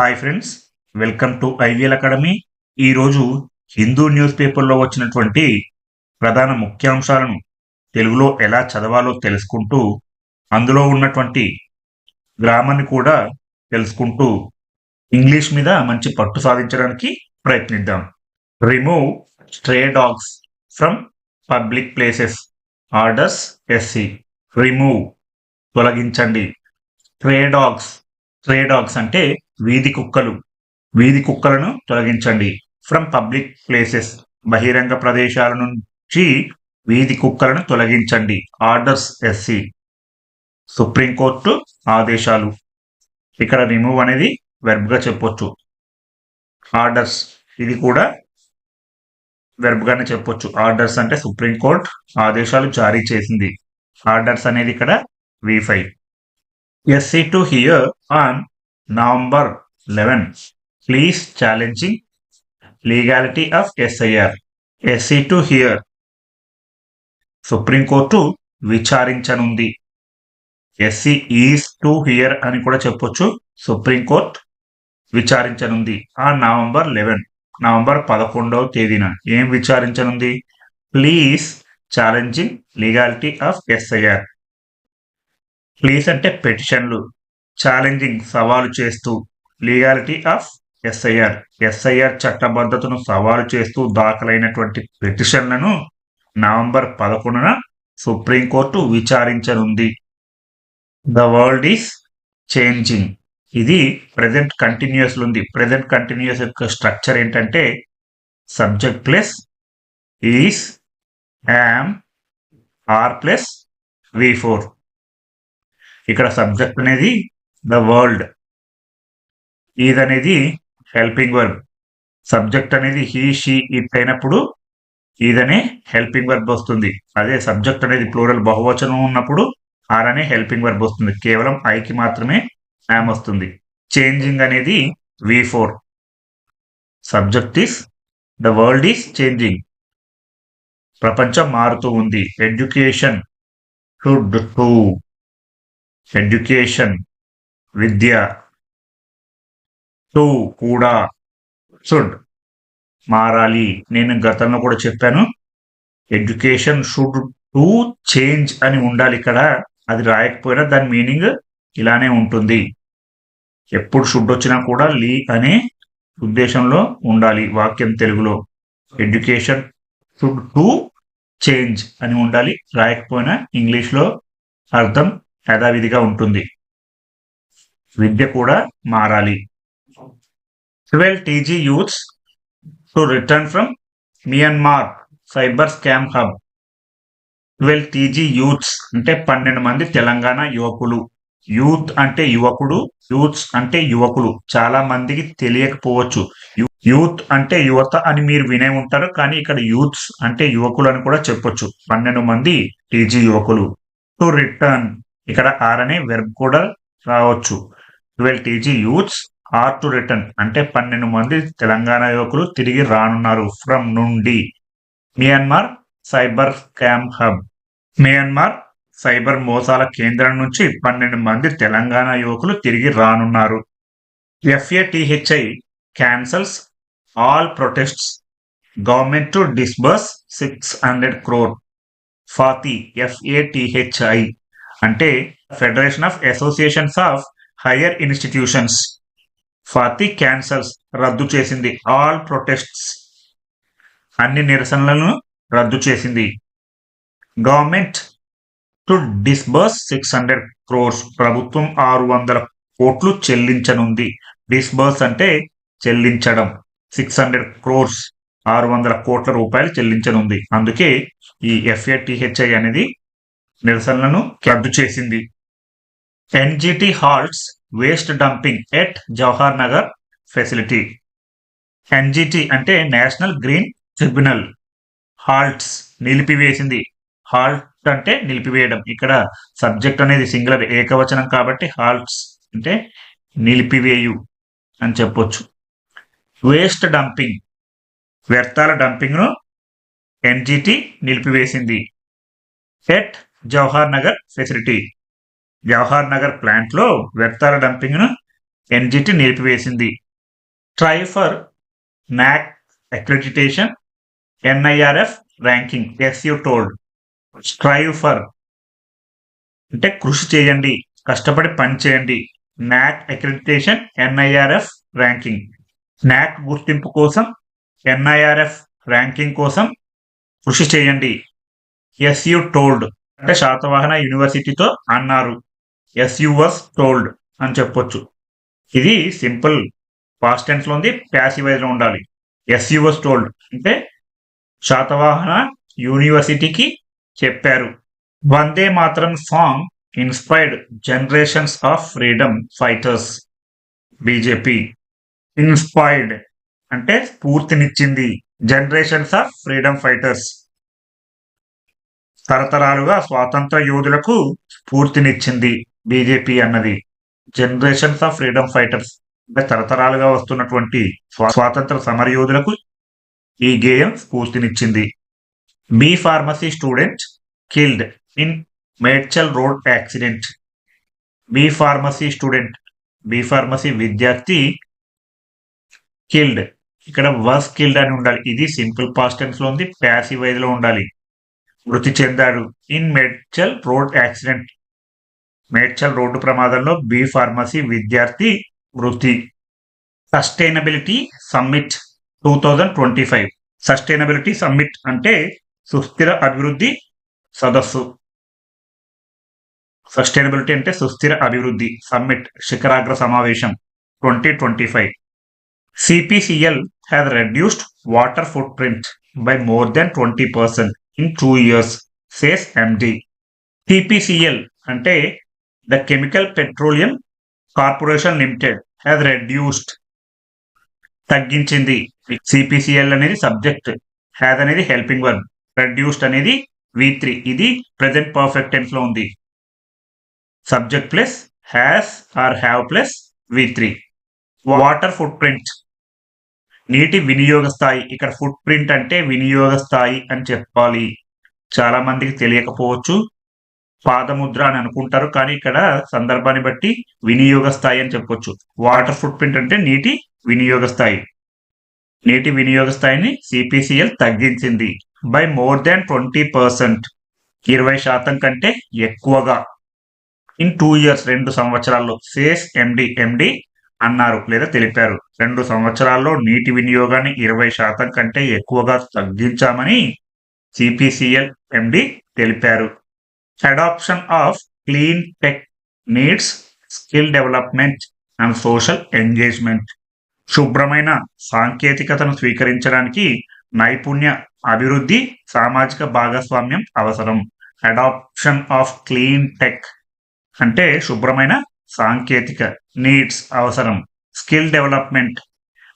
Hi friends welcome to IVL academy. ఈరోజు Hindu news పేపర్లో వచ్చినటువంటి ప్రధాన ముఖ్యాంశాలను తెలుగులో ఎలా చదవాలో తెలుసుకుంటూ అందులో ఉన్నటువంటి గ్రామాన్ని కూడా తెలుసుకుంటూ ఇంగ్లీష్ మీద మంచి పట్టు సాధించడానికి ప్రయత్నిద్దాం. Remove stray dogs from public places orders SC remove తొలగించండి. స్ట్రే డాగ్స్ స్ట్రే డాగ్స్ అంటే వీధి కుక్కలు. వీధి కుక్కలను తొలగించండి. ఫ్రమ్ పబ్లిక్ ప్లేసెస్ బహిరంగ ప్రదేశాల నుంచి వీధి కుక్కలను తొలగించండి. ఆర్డర్స్ ఎస్సి సుప్రీంకోర్టు ఆదేశాలు. ఇక్కడ రిమూవ్ అనేది వెర్బ్గా చెప్పొచ్చు. ఆర్డర్స్ ఇది కూడా వెర్బ్గానే చెప్పొచ్చు. ఆర్డర్స్ అంటే సుప్రీంకోర్టు ఆదేశాలు జారీ చేసింది. ఆర్డర్స్ అనేది ఇక్కడ V five SC to hear on November eleven pleas challenging legality of SIR SC to hear supreme court విచారించనుంది. SC is to hear అని కూడా చెప్పొచ్చు. సుప్రీంకోర్టు విచారించనుంది. ఆ నవంబర్ లెవెన్ నవంబర్ పదకొండవ తేదీన ఏం విచారించనుంది? Pleas challenging legality of SIR pleas అంటే పెటిషన్లు ఛాలెంజింగ్ సవాలు చేస్తూ లీగాలిటీ ఆఫ్ ఎస్ఐఆర్ ఎస్ఐఆర్ చట్టబద్ధతను సవాలు చేస్తూ దాఖలైనటువంటి పిటిషన్లను నవంబర్ పదకొండున సుప్రీంకోర్టు విచారించనుంది. ద వరల్డ్ ఈస్ చేంజింగ్ ఇది ప్రజెంట్ కంటిన్యూస్ ఉంది. ప్రజెంట్ కంటిన్యూస్ యొక్క స్ట్రక్చర్ ఏంటంటే subject plus is am are plus V four ఇక్కడ సబ్జెక్ట్ అనేది ద వరల్డ్. ఈదనేది అనేది హెల్పింగ్ వర్బ్. సబ్జెక్ట్ అనేది హీ షీ ఇట్ అయినప్పుడు ఈదనే హెల్పింగ్ వర్బ్ వస్తుంది. అదే సబ్జెక్ట్ అనేది ప్లూరల్ బహువచనం ఉన్నప్పుడు ఆర్ అనే హెల్పింగ్ వర్బ్ వస్తుంది. కేవలం ఐకి మాత్రమే యామ్ వస్తుంది. చేంజింగ్ అనేది V four. Subject is the world is changing. ప్రపంచం మారుతూ ఉంది. Education should too. ఎడ్యుకేషన్ విద్య. టు కూడా షుడ్ మారాలి. నేను గతంలో కూడా చెప్పాను. ఎడ్యుకేషన్ షుడ్ టు చేంజ్ అని ఉండాలి ఇక్కడ. అది రాయకపోయినా దాని మీనింగ్ ఇలానే ఉంటుంది. ఎప్పుడు షుడ్ వచ్చినా కూడా లీ అనే ఉద్దేశంలో ఉండాలి వాక్యం తెలుగులో. ఎడ్యుకేషన్ షుడ్ టు చేంజ్ అని ఉండాలి. రాయకపోయినా ఇంగ్లీష్లో అర్థం యథావిధిగా ఉంటుంది. విద్య కూడా మారాలి. Twelve TG youths to return from Myanmar cyber scam hub. Twelve TG youths అంటే పన్నెండు మంది తెలంగాణ యువకులు. యూత్ అంటే యువకుడు యూత్స్ అంటే యువకులు. చాలా మందికి తెలియకపోవచ్చు. యూత్ అంటే యువత అని మీరు వినే ఉంటారు కానీ ఇక్కడ యూత్స్ అంటే యువకులు అని కూడా చెప్పొచ్చు. పన్నెండు మంది టీజీ యువకులు. To return. ఇక్కడ ఆర్ అనే వెర్బ్ కూడా రావచ్చు. Twelve TG youths are to return. అంటే పన్నెండు మంది తెలంగాణ యువకులు తిరిగి రానున్నారు ఫ్రమ్ నుండి. Myanmar cyber scam hub. Myanmar cyber మోసాల కేంద్రం నుంచి పన్నెండు మంది తెలంగాణ యువకులు తిరిగి రానున్నారు. FATHI cancels all protests government to disburse six hundred crore. FATHI FATHI. అంటే federation of associations of higher institutions FATHI cancels రద్దు చేసింది. ఆల్ ప్రొటెస్ట్స్ అన్ని నిరసనలను రద్దు చేసింది. Government to disburse six hundred crores. ప్రభుత్వం ఆరు వందల కోట్లు చెల్లించనుంది. డిస్బర్స్ అంటే చెల్లించడం. సిక్స్ హండ్రెడ్ క్రోర్స్ ఆరు వందల కోట్ల రూపాయలు చెల్లించనుంది. అందుకే ఈ ఎఫ్ఏటిహెచ్ఐ అనేది నిరసనలను రద్దు చేసింది. NGT halts waste dumping at Jawahar Nagar facility. NGT అంటే నేషనల్ గ్రీన్ ట్రిబ్యునల్. హాల్ట్స్ నిలిపివేసింది. హాల్ట్ అంటే నిలిపివేయడం. ఇక్కడ సబ్జెక్ట్ అనేది సింగులర్ ఏకవచనం కాబట్టి హాల్ట్స్ అంటే నిలిపివేయు అని చెప్పొచ్చు. Waste dumping. వ్యర్థాల డంపింగ్ను NGT నిలిపివేసింది. At Jawahar Nagar facility. Jawahar Nagar ప్లాంట్లో వ్యర్థాల డంపింగ్ను NGT నిలిపివేసింది try for NAAC accreditation NIRF ranking S U told strive for అంటే కృషి చేయండి కష్టపడి పని చేయండి. నాక్ అక్రెడిటేషన్ ఎన్ఐఆర్ఎఫ్ ర్యాంకింగ్ నాక్ గుర్తింపు కోసం ఎన్ఐఆర్ఎఫ్ ర్యాంకింగ్ కోసం కృషి చేయండి. ఎస్ యూ టోల్డ్ అంటే శాతవాహన యూనివర్సిటీతో అన్నారు. ఎస్యువస్ టోల్డ్ అని చెప్పొచ్చు. ఇది సింపుల్ పాస్ట్ టెన్స్లో ఉంది ఉంది ఉండాలి. ఎస్ ఉండాలి వాస్ టోల్డ్ అంటే శాతవాహన యూనివర్సిటీకి చెప్పారు. Vande Mataram song inspired generations of freedom fighters. BJP inspired అంటే స్ఫూర్తినిచ్చింది జనరేషన్స్ ఆఫ్ ఫ్రీడమ్ ఫైటర్స్. తరతరాలుగా స్వాతంత్ర యోధులకు స్ఫూర్తినిచ్చింది. బీజేపీ అన్నది జనరేషన్స్ ఆఫ్ ఫ్రీడమ్ ఫైటర్స్ అంటే తరతరాలుగా వస్తున్నటువంటి స్వాతంత్ర సమరయోధులకు ఈ గేయం స్ఫూర్తినిచ్చింది. B pharmacy student killed in Medchal road accident. B pharmacy student B pharmacy విద్యార్థి కిల్డ్. ఇక్కడ వర్స్ కిల్డ్ అని ఉండాలి. ఇది సింపుల్ పాస్ట్ టెన్స్లో ఉంది ప్యాసివ్ వైజ్లో ఉండాలి. మృతి చెందాడు in Medchal road accident. Medchal road ప్రమాదంలో బి ఫార్మసీ విద్యార్థి మృతి sustainability summit two thousand twenty five. Sustainability summit అంటే సుస్థిర అభివృద్ధి సదస్సు. సస్టైనబిలిటీ అంటే సుస్థిర అభివృద్ధి సమ్మిట్ శిఖరాగ్ర సమావేశం twenty twenty five. CPCL has reduced water footprint by more than twenty percent in two years says MD CPCL అంటే the chemical petroleum corporation limited has reduced తగ్గించింది. సిపిసిఎల్ అనేది సబ్జెక్ట్ హ్యాజ్ అనేది helping verb reduced అనేది V three ఇది present perfect టెన్స్లో ఉంది. Subject plus has or have plus V three water footprint నీటి వినియోగ స్థాయి. ఇక్కడ ఫుట్ ప్రింట్ అంటే వినియోగ స్థాయి అని చెప్పాలి. చాలా మందికి తెలియకపోవచ్చు. పాదముద్ర అని అనుకుంటారు కానీ ఇక్కడ సందర్భాన్ని బట్టి వినియోగ స్థాయి అని చెప్పొచ్చు. వాటర్ ఫుట్ ప్రింట్ అంటే నీటి వినియోగ స్థాయి. నీటి వినియోగ స్థాయిని సిపిసిఎల్ తగ్గించింది by more than twenty percent ఇరవై శాతం కంటే ఎక్కువగా. ఇన్ టూ ఇయర్స్ రెండు సంవత్సరాల్లో సేస్ ఎండి ఎండి అన్నారు లేదా తెలిపారు. రెండు సంవత్సరాల్లో నీటి వినియోగాన్ని ఇరవై శాతం కంటే ఎక్కువగా తగ్గించామని సిపిసిఎల్ ఎండి తెలిపారు. Adoption of clean tech needs skill development and social engagement శుభ్రమైన సాంకేతికతను స్వీకరించడానికి నైపుణ్య అభివృద్ధి సామాజిక భాగస్వామ్యం అవసరం. అడాప్షన్ ఆఫ్ క్లీన్ టెక్ అంటే శుభ్రమైన సాంకేతిక నీడ్స్ అవసరం. స్కిల్ డెవలప్మెంట్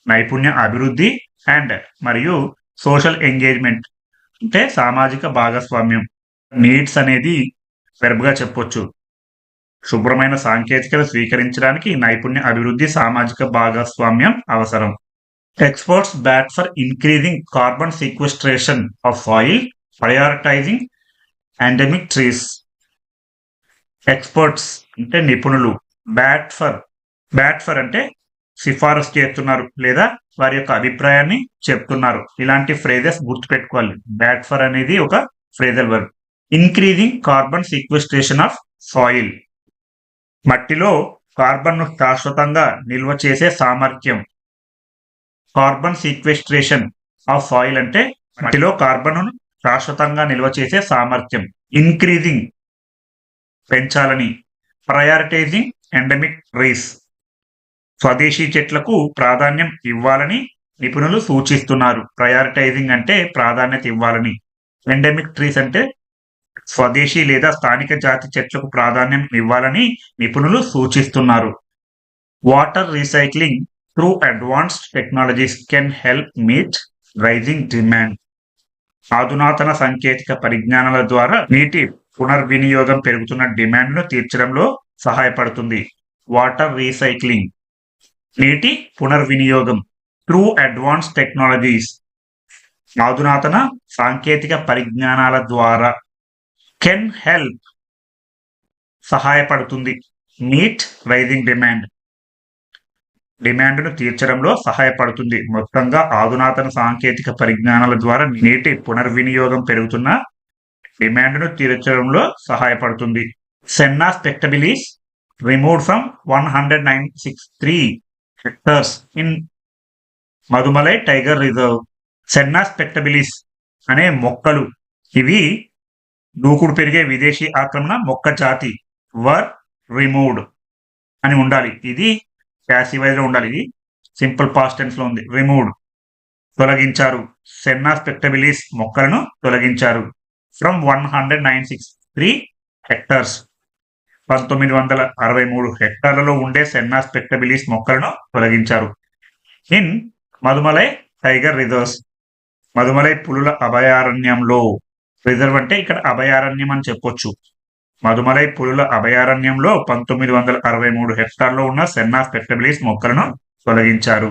నైపుణ్య అభివృద్ధి అండ్ మరియు సోషల్ ఎంగేజ్మెంట్ అంటే సామాజిక భాగస్వామ్యం. నీడ్స్ అనేది వెర్బ్గా చెప్పొచ్చు. శుభ్రమైన సాంకేతికత స్వీకరించడానికి నైపుణ్య అభివృద్ధి సామాజిక భాగస్వామ్యం అవసరం. Experts bat for increasing carbon sequestration of soil prioritising endemic trees experts అంటే నిపుణులు. బ్యాట్ ఫర్ బ్యాట్ ఫర్ అంటే సిఫారసు చేస్తున్నారు లేదా వారి యొక్క అభిప్రాయాన్ని చెప్తున్నారు. ఇలాంటి ఫ్రేజెస్ గుర్తుపెట్టుకోవాలి. బ్యాట్ ఫర్ అనేది ఒక phrasal verb increasing carbon sequestration of soil మట్టిలో కార్బన్ను శాశ్వతంగా నిల్వ చేసే సామర్థ్యం. కార్బన్ సీక్వెస్ట్రేషన్ ఆఫ్ సాయిల్ అంటే మట్టిలో కార్బన్ను శాశ్వతంగా నిల్వ చేసే సామర్థ్యం. ఇంక్రీజింగ్ పెంచాలని. ప్రయారిటైజింగ్ ఎండమిక్ రీస్ స్వదేశీ చెట్లకు ప్రాధాన్యం ఇవ్వాలని నిపుణులు సూచిస్తున్నారు. ప్రయారిటైజింగ్ అంటే ప్రాధాన్యత ఇవ్వాలని. ఎండమిక్ ట్రీస్ అంటే స్వదేశీ లేదా స్థానిక జాతి చెట్లకు ప్రాధాన్యం ఇవ్వాలని నిపుణులు సూచిస్తున్నారు. Water recycling through advanced technologies can help meet rising demand. ఆధునాతన సాంకేతిక పరిజ్ఞానాల ద్వారా నీటి పునర్వినియోగం పెరుగుతున్న డిమాండ్ను తీర్చడంలో సహాయపడుతుంది. Water recycling. నీటి పునర్వినియోగం త్రూ అడ్వాన్స్ టెక్నాలజీస్. ఆధునాతన సాంకేతిక పరిజ్ఞానాల ద్వారా కెన్ హెల్ప్. సహాయపడుతుంది. Meet rising demand. డిమాండ్ను తీర్చడంలో సహాయపడుతుంది. మొత్తంగా ఆధునాతన సాంకేతిక పరిజ్ఞానాల ద్వారా నీటి పునర్వినియోగం పెరుగుతున్న డిమాండ్ను తీర్చడంలో సహాయపడుతుంది. Senna spectabilis remove from one hundred nine six three hectares in Mudumalai tiger reserve. Senna spectabilis అనే మొక్కలు. ఇవి దూకుడు పెరిగే విదేశీ ఆక్రమణ మొక్క జాతి వర్ రిమూవ్డ్ అని ఉండాలి. ఇది ప్యాసివైజ్లో ఉండాలి. ఇది సింపుల్ పాస్ట్ టెన్స్లో ఉంది. రిమూవ్డ్. తొలగించారు. సెన్నా స్పెక్టబిలిస్ మొక్కలను తొలగించారు. From one hundred nine six three hectares. పంతొమ్మిది వందల అరవై మూడు హెక్టార్లలో ఉండే సెన్నా స్పెక్టబిలిస్ మొక్కలను తొలగించారు. In Mudumalai tiger reserves. Mudumalai పులుల అభయారణ్యంలో రిజర్వ్ అంటే ఇక్కడ అభయారణ్యం అని చెప్పొచ్చు. మధుమలై పులుల అభయారణ్యంలో పంతొమ్మిది వందల అరవై మూడు హెక్టార్లో ఉన్న సెన్నా స్పెక్టబిలిస్ మొక్కలను తొలగించారు.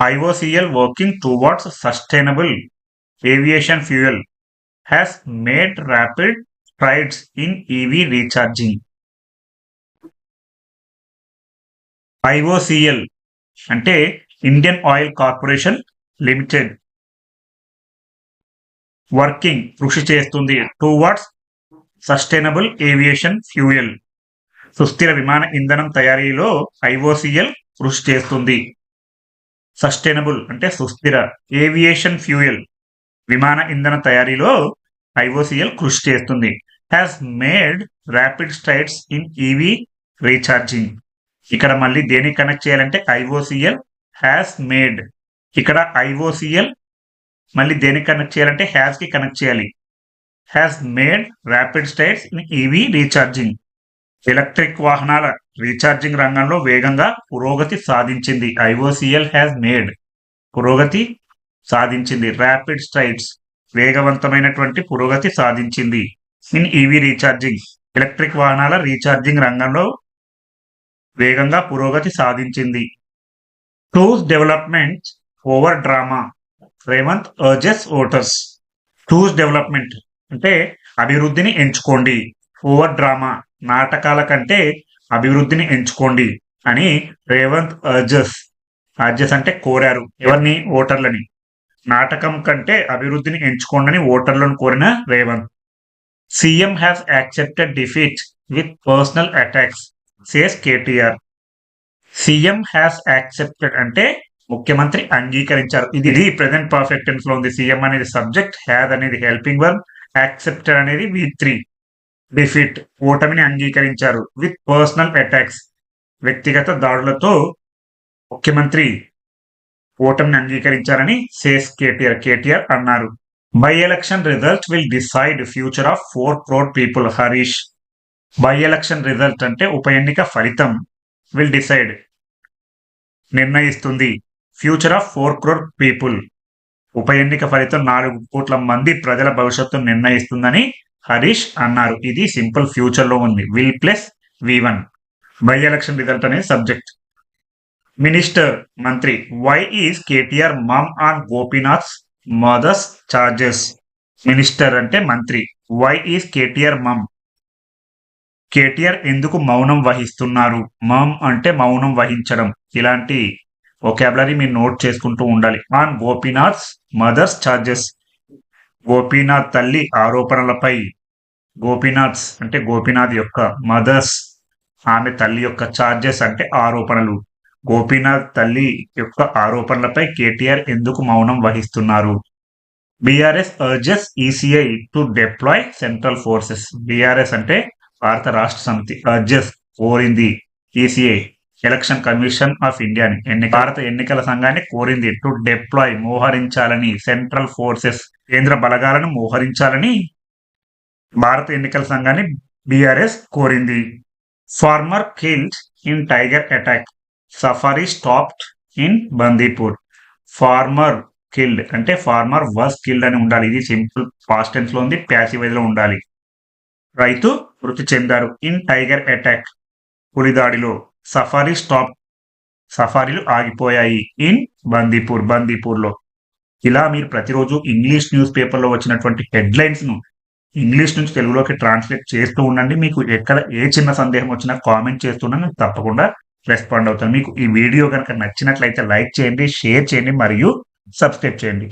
IOCL working towards sustainable aviation fuel has made rapid strides in EV recharging IOCL అంటే Indian oil corporation limited working కృషి చేస్తుంది. టువర్డ్స్ సస్టైనబుల్ ఏవియేషన్ ఫ్యూయల్ సుస్థిర విమాన ఇంధనం తయారీలో ఐఓసిఎల్ కృషి చేస్తుంది. సస్టైనబుల్ అంటే సుస్థిర ఏవియేషన్ ఫ్యూయల్ విమాన ఇంధన తయారీలో ఐఓసిఎల్ కృషి చేస్తుంది. Has made rapid strides in EV recharging ఇక్కడ మళ్ళీ దేనికి కనెక్ట్ చేయాలంటే ఐఓసిఎల్ హ్యాస్ మేడ్ ఇక్కడ ఐఓసిఎల్ మళ్ళీ దేనికి కనెక్ట్ చేయాలంటే హ్యాస్కి కనెక్ట్ చేయాలి. Has made rapid strides in EV recharging electric వాహనాల రీఛార్జింగ్ రంగంలో వేగంగా పురోగతి సాధించింది. ఐఓసిఎల్ హ్యాస్ మేడ్ పురోగతి సాధించింది. ర్యాపిడ్ స్ట్రైడ్స్ వేగవంతమైనటువంటి పురోగతి సాధించింది. ఇన్ ఈవీ రీఛార్జింగ్ ఎలక్ట్రిక్ వాహనాల రీఛార్జింగ్ రంగంలో వేగంగా పురోగతి సాధించింది. Choose development over drama Revanth urges voters. Choose development అంటే అభివృద్ధిని ఎంచుకోండి. ఓవర్ డ్రామా నాటకాల కంటే అభివృద్ధిని ఎంచుకోండి అని రేవంత్ అర్జెస్. అర్జెస్ అంటే కోరారు ఎవరిని? ఓటర్లని. నాటకం కంటే అభివృద్ధిని ఎంచుకోండి అని ఓటర్లను కోరిన Revanth. CM has accepted defeat with personal attacks says KTR. CM has accepted అంటే ముఖ్యమంత్రి అంగీకరించారు. ఇది ప్రెసెంట్ పర్ఫెక్ట్ టెన్స్లో ఉంది. సీఎం అనేది సబ్జెక్ట్ హ్యాజ్ అనేది హెల్పింగ్ వర్బ్ యాక్సెప్టెడ్ అనేది వి త్రీ డిఫిట్ ఓటమిని అంగీకరించారు. విత్ పర్సనల్ అటాక్స్ వ్యక్తిగత దాడులతో ముఖ్యమంత్రి ఓటమిని అంగీకరించారని సేస్ కేటీఆర్ కేటీఆర్ అన్నారు. By election result will decide future of four crore people Harish by election result అంటే ఉప ఎన్నిక ఫలితం విల్ డిసైడ్ నిర్ణయిస్తుంది. Future of four crore people ఉప ఎన్నిక ఫలితం నాలుగు కోట్ల మంది ప్రజల భవిష్యత్తు నిర్ణయిస్తుందని హరీష్ అన్నారు. ఇది సింపుల్ ఫ్యూచర్లో ఉంది. Will plus V one by election result అనే సబ్జెక్ట్. మినిస్టర్ మంత్రి why is KTR mum on Gopinath mother's charges minister అంటే మంత్రి. Why is KTR mum KTR ఎందుకు మౌనం వహిస్తున్నారు? మమ్ అంటే మౌనం వహించడం. ఇలాంటి ఒకాబులరీ మీరు నోట్ చేసుకుంటూ ఉండాలి. On Gopinath mother's charges Gopinath తల్లి ఆరోపణలపై గోపీనాథ్స్ అంటే గోపీనాథ్ యొక్క మదర్స్ ఆమె తల్లి యొక్క ఛార్జెస్ అంటే ఆరోపణలు. గోపీనాథ్ తల్లి యొక్క ఆరోపణలపై కేటీఆర్ ఎందుకు మౌనం వహిస్తున్నారు? BRS urges ECI to deploy central forces BRS అంటే భారత రాష్ట్ర సమితి. అర్జెస్ కోరింది ఈసీఐ ఎలక్షన్ కమిషన్ ఆఫ్ ఇండియాని ఎన్ని భారత ఎన్నికల సంఘాన్ని కోరింది టు డిప్లాయ్ మోహరించాలని సెంట్రల్ ఫోర్సెస్ కేంద్ర బలగాలను మోహరించాలని భారత ఎన్నికల సంఘాన్ని బీఆర్ఎస్ కోరింది. Farmer killed in tiger attack safari stopped in Bandipur farmer killed అంటే ఫార్మర్ వాస్ కిల్డ్ అని ఉండాలి. ఇది సింపుల్ పాస్ట్ టెన్స్లో ఉంది ప్యాసివైజ్లో ఉండాలి. రైతు మృతి చెందారు. ఇన్ టైగర్ అటాక్ పులిదాడిలో సఫారీ స్టాప్ సఫారీలు ఆగిపోయాయి. ఇన్ బందీపూర్ బందీపూర్లో ఇలా మీరు ప్రతిరోజు ఇంగ్లీష్ న్యూస్ పేపర్లో వచ్చినటువంటి హెడ్లైన్స్ను ఇంగ్లీష్ నుంచి తెలుగులోకి ట్రాన్స్లేట్ చేస్తూ ఉండండి. మీకు ఎక్కడ ఏ చిన్న సందేహం వచ్చినా కామెంట్ చేస్తున్నా నేను తప్పకుండా రెస్పాండ్ అవుతాను. మీకు ఈ వీడియో కనుక నచ్చినట్లయితే లైక్ చేయండి షేర్ చేయండి మరియు సబ్స్క్రైబ్ చేయండి.